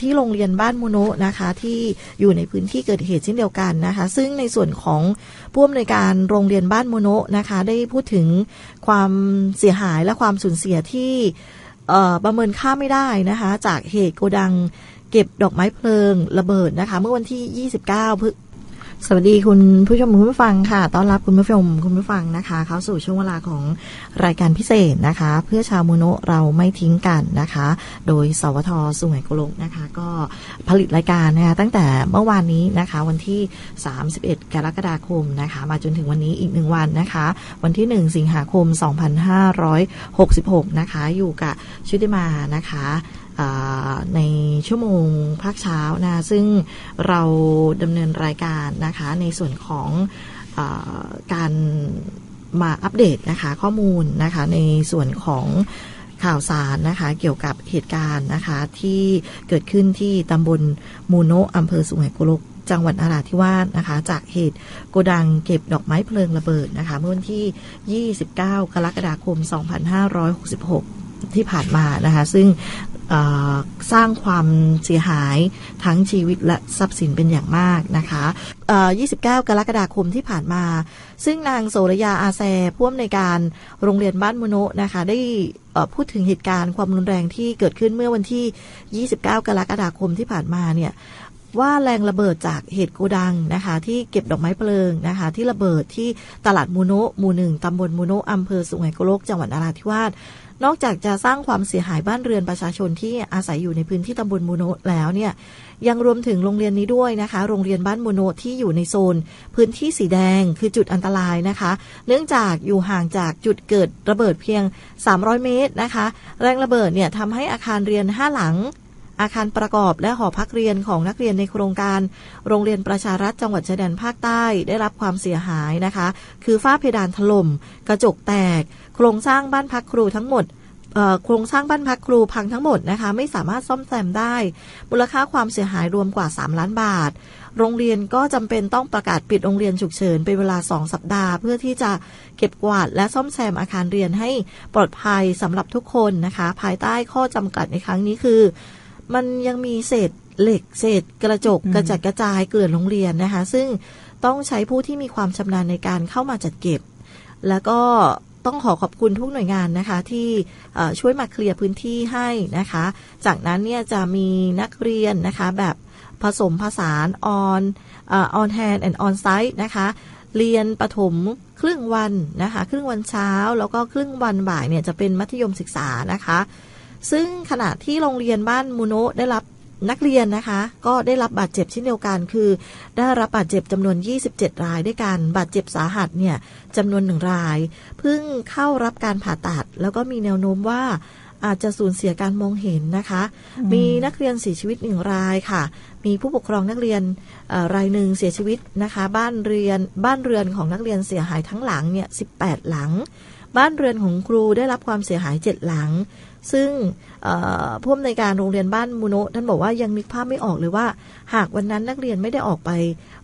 ที่โรงเรียนบ้านมุโนะนะคะ ที่อยู่ในพื้นที่เกิดเหตุเช่นเดียวกันนะคะ ซึ่งในส่วนของผู้อำนวยการโรงเรียนบ้านมุโนะนะคะ ได้พูดถึงความเสียหายและความสูญเสียที่ประเมินค่าไม่ได้นะคะ จากเหตุโกดังเก็บดอกไม้เพลิงระเบิดนะคะ เมื่อวันที่ 29พฤ สวัสดีคุณผู้ชมคุณผู้ฟังค่ะ ต้อนรับคุณผู้ชมคุณผู้ฟังนะคะ เข้าสู่ช่วงเวลาของรายการพิเศษนะคะ เพื่อชาวมูโนะเราไม่ทิ้งกันนะคะ โดยสวทสุไหงโกลกนะคะ ก็ผลิตรายการนะคะตั้งแต่เมื่อวานนี้นะคะ วันที่ 31 กรกฎาคมนะคะ มาจนถึงวันนี้อีกหนึ่งวันนะคะ วันที่ 1 สิงหาคม 2566 นะคะ อยู่กับชุติมานะคะ ในชั่วโมงภาคเช้านะซึ่งเราดำเนินรายการนะคะในส่วนของอการมาอัปเดตนะคะข้อมูลนะคะในส่วนของข่าวสารนะคะเกี่ยวกับเหตุการณ์นะคะที่เกิดขึ้นที่ตำบลมูโนะอำเภอสุไหงโกลกจังหวัดนราธิวาสนะคะ จากเหตุโกดังเก็บดอกไม้เพลิงระเบิดนะคะเมื่อวันที่ 29 กรกฎาคม 2566 ที่ผ่านมานะคะ ซึ่ง สร้างความเสียหายทั้งชีวิตและทรัพย์สินเป็นอย่างมากนะคะ29 กรกฎาคมที่ผ่านมา ซึ่งนางโสรยาอาแซผู้อำนวยการโรงเรียนบ้านมุโนะนะคะ ได้พูดถึงเหตุการณ์ความรุนแรงที่เกิดขึ้นเมื่อวันที่ 29 กรกฎาคมที่ผ่านมาเนี่ย ว่าแรงระเบิดจากเหตุโกดังนะคะ ที่เก็บดอกไม้เพลิงนะคะ ที่ระเบิดที่ตลาดมูโนะหมู่หนึ่งตำบลมูโนะอำเภอสุไหงโกลกจังหวัดนราธิวาสนอกจากจะสร้างความเสียหายบ้านเรือนประชาชนที่อาศัยอยู่ในพื้นที่ตำบลมูโนะแล้วเนี่ยยังรวมถึงโรงเรียนนี้ด้วยนะคะ โรงเรียนบ้านมูโนะที่อยู่ในโซน พื้นที่สีแดงคือจุดอันตรายนะคะ เนื่องจากอยู่ห่างจากจุดเกิดระเบิดเพียง 300 เมตรนะคะ แรงระเบิดเนี่ยทำให้อาคารเรียน 5 หลัง อาคารประกอบและหอพักเรียนของนักเรียนในโครงการ โรงเรียนประชารัฐจังหวัดชายแดนภาคใต้ได้รับความเสียหายนะคะ คือฝ้าเพดานถล่ม กระจกแตก โครงสร้างบ้านพักครูทั้งหมดโครงสร้างบ้านพักครูพังทั้งหมดนะคะ ไม่สามารถซ่อมแซมได้ มูลค่าความเสียหายรวมกว่า 3 ล้านบาท โรงเรียนก็จำเป็นต้องประกาศปิดโรงเรียนฉุกเฉินเป็นเวลา 2 สัปดาห์ เพื่อที่จะเก็บกวาดและซ่อมแซมอาคารเรียนให้ปลอดภัยสำหรับทุกคนนะคะ ภายใต้ข้อจำกัดในครั้งนี้คือ มันยังมีเศษเหล็กเศษกระจกอืมกระจัดกระจายเกลื่อนโรงเรียนนะคะ ซึ่งต้องใช้ผู้ที่มีความชำนาญในการเข้ามาจัดเก็บ แล้วก็ต้องขอขอบคุณทุกหน่วยงานนะคะ ที่เอ่อช่วยมาเคลียร์พื้นที่ให้นะคะ จากนั้นเนี่ยจะมีนักเรียนนะคะ แบบผสมผสานออนออนแฮนด์แอนด์ออนไซต์นะคะ เรียนประถมครึ่งวันนะคะ ครึ่งวันเช้าแล้วก็ครึ่งวันบ่ายเนี่ยจะเป็นมัธยมศึกษานะคะ ซึ่งขณะที่โรงเรียนบ้านมูโนะได้รับนักเรียนนะคะ ก็ได้รับบาดเจ็บเช่นเดียวกัน คือ ได้รับบาดเจ็บจำนวน 27 รายด้วยกันบาดเจ็บสาหัสเนี่ยจำนวนหนึ่งราย เพิ่งเข้ารับการผ่าตัด แล้วก็มีแนวโน้มว่าอาจจะสูญเสียการมองเห็นนะคะ มีนักเรียนเสียชีวิตหนึ่งรายค่ะ มีผู้ปกครองนักเรียนเอ่อรายหนึ่งเสียชีวิตนะคะ บ้านเรียนบ้านเรือนของนักเรียนเสียหายทั้งหลังเนี่ย 18 หลัง บ้านเรือนของครูได้รับความเสียหาย7หลัง ซึ่งเอ่อผู้อำนวยการโรงเรียนบ้านมูโนะท่านบอกว่ายังนึกภาพไม่ออกเลยว่า หากวันนั้นนักเรียนไม่ได้ออกไป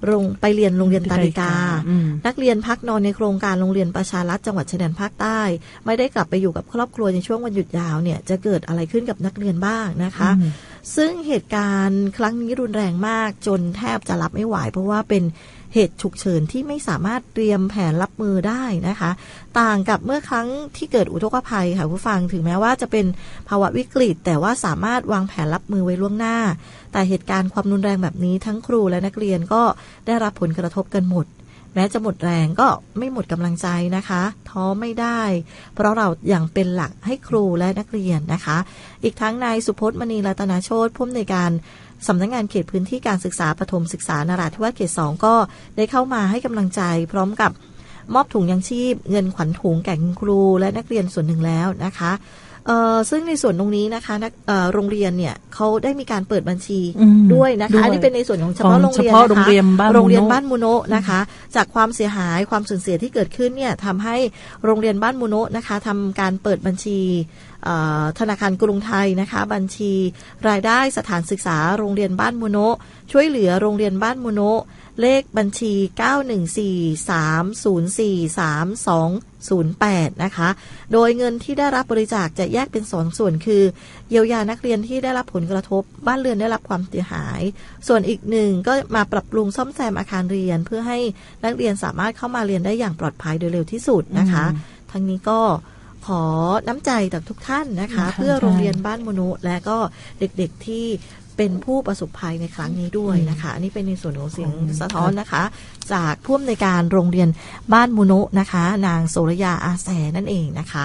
โรงไปเรียนโรงเรียนตาลิกาอืมนักเรียนพักนอนในโครงการโรงเรียนประชารัฐจังหวัดชายแดนภาคใต้ ไม่ได้กลับไปอยู่กับครอบครัวในช่วงวันหยุดยาวเนี่ยจะเกิดอะไรขึ้นกับนักเรียนบ้างนะคะอืมซึ่งเหตุการณ์ครั้งนี้รุนแรงมากจนแทบจะรับไม่ไหวเพราะว่าเป็น เหตุฉุกเฉินที่ไม่สามารถเตรียมแผนรับมือได้นะคะ ต่างกับเมื่อครั้งที่เกิดอุทกภัยค่ะผู้ฟังถึงแม้ว่าจะเป็นภาวะวิกฤต แต่ว่าสามารถวางแผนรับมือไว้ล่วงหน้า แต่เหตุการณ์ความรุนแรงแบบนี้ทั้งครูและนักเรียนก็ได้รับผลกระทบกันหมดแม้จะหมดแรงก็ไม่หมดกำลังใจนะคะ ท้อไม่ได้ เพราะเราอย่างเป็นหลักให้ครูและนักเรียนนะคะ อีกทั้งนายสุพจน์มณีรัตนาโชตผู้อำนวยการ สำนักงานเขตพื้นที่การศึกษาปฐมศึกษานราธิวาสเขตสองก็ได้เข้ามาให้กำลังใจพร้อมกับมอบถุงยังชีพ เงินขวัญถุงแก่คุณครูและนักเรียนส่วนหนึ่งแล้วนะคะเอ่อซึ่งในส่วนตรงนี้นะคะนักเอ่อโรงเรียนเนี่ยเขาได้มีการเปิดบัญชีอืมด้วยนะด้วคะยอันนี้เป็นในส่วนของเฉของพาะโรงเรียนเฉพาะนะคะโรงเรียนบ้านโรงเรียนมูโนะบ้านมูโนะนะคะ จากความเสียหายความสูญเสียที่เกิดขึ้นเนี่ยทำให้โรงเรียนบ้านมูโนะนะคะทำการเปิดบัญชีเอ่อ ธนาคารกรุงไทยนะคะ บัญชี รายได้สถานศึกษาโรงเรียนบ้านมูโนะช่วยเหลือโรงเรียนบ้านมูโนะเลขบัญชี 914304329 08 นะคะ โดยเงินที่ได้รับบริจาคจะแยกเป็นสองส่วนคือ เยียวยานักเรียนที่ได้รับผลกระทบ บ้านเรือนได้รับความเสียหาย ส่วนอีกหนึ่งก็มาปรับปรุงซ่อมแซมอาคารเรียน เพื่อให้นักเรียนสามารถเข้ามาเรียนได้อย่างปลอดภัยโดยเร็วที่สุดนะคะ ทั้งนี้ก็ ขอน้ำใจจากทุกท่านนะคะค่ะเพื่อโรงเรียนบ้านมนุษย์และก็เด็กๆที่เป็นผู้ประสบภัยในครั้งนี้ด้วยนะคะ อันนี้เป็นในส่วนของเสียงสะท้อนนะคะ จากผู้อำนวยการโรงเรียนบ้านมุโนะนะคะ นางโสรยาอาแสนั่นเองนะคะ